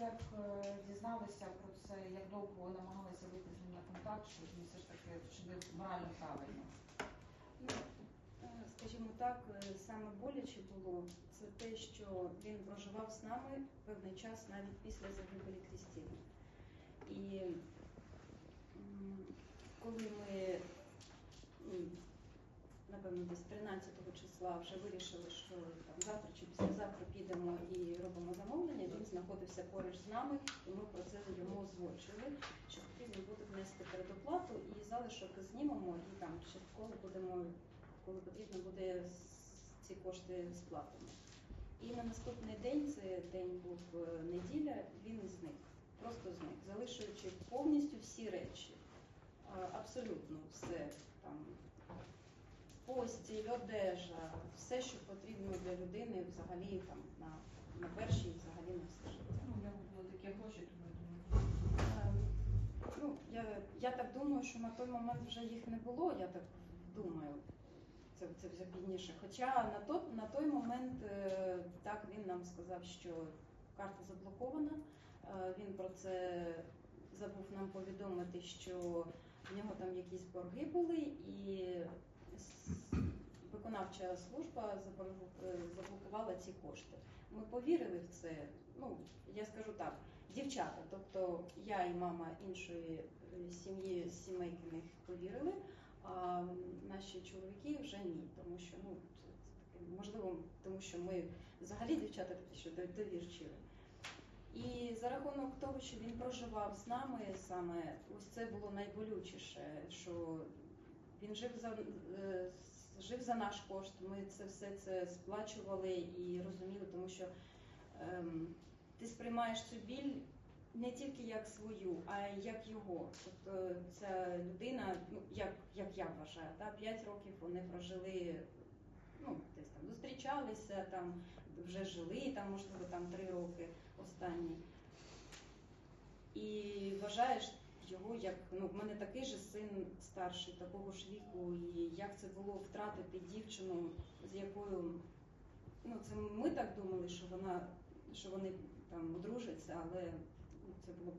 як е, дізналися про це, як довго намагалися вийти з ним на контакт, щоб він все ж таки вчинив морально правильно? Ну, е, скажімо так, е, саме боляче було це те, що він проживав з нами певний час навіть після загибелі Крістіни. І м, коли ми, м, напевно, десь 13 числа вже вирішили, що там завтра чи післязавтра підемо і робимо замовлення, він знаходився поруч з нами, і ми про це йому озвучили, що потрібно буде внести передоплату і залишок знімемо, і там частково будемо, коли потрібно буде ці кошти сплатимо. І на наступний день, це день був е, неділя, він зник. Просто зник, залишуючи повністю всі речі. Абсолютно все там постіль, одежа, все, що потрібно для людини взагалі там на, на перші, взагалі на все життя. Ну, нього були такі гроші, тому я думаю. Ем, Ну, я, я так думаю, що на той момент вже їх не було, я так думаю. Це, це вже пізніше. Хоча на, то, на той момент е, так він нам сказав, що карта заблокована. Е, він про це забув нам повідомити, що в нього там якісь борги були, і виконавча служба е, заблокувала ці кошти. Ми повірили в це. Ну, я скажу так, дівчата, тобто я і мама іншої е, сім'ї сімейки повірили, а наші чоловіки вже ні, тому що ну можливо, тому що ми взагалі дівчата такі, що до- довірчиві. І за рахунок того, що він проживав з нами, саме ось це було найболючіше, що він жив за е, жив за наш кошт. Ми це все це сплачували і розуміли, тому що ем, ти сприймаєш цю біль не тільки як свою, а як його. Тобто ця людина, ну як, як я вважаю, та 5 років вони прожили, ну десь там зустрічалися, там вже жили, там можливо там 3 роки останні. І вважаєш його як ну в мене такий же син старший, такого ж віку, і як це було втратити дівчину, з якою ну це ми так думали, що вона що вони там одружаться, але ну, це було б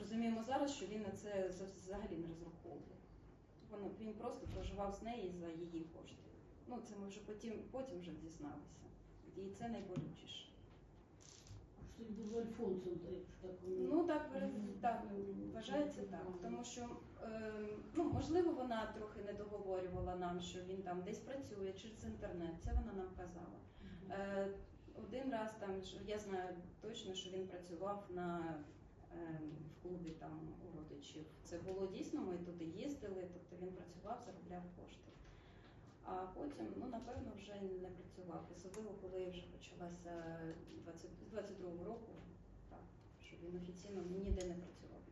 розуміємо зараз, що він на це взагалі не розраховував. Воно він просто проживав з нею за її кошти. Ну це ми вже потім потім вже дізналися. І це найболючіше. Это был Альфонсом, да, якщо так воно. Ну так, так вважається так, тому що е, ну можливо вона трохи не договорювала нам, що він там десь працює через інтернет. Це вона нам казала. Е, один раз там ж- я знаю точно, що він працював на е, в клубі там у родичів. Це було дійсно. Ми туди їздили, тобто він працював, заробляв кошти. А потім, ну напевно, вже не працював. Особливо, коли вже почалася 20, з 22-го року, так що він офіційно ніде не працював.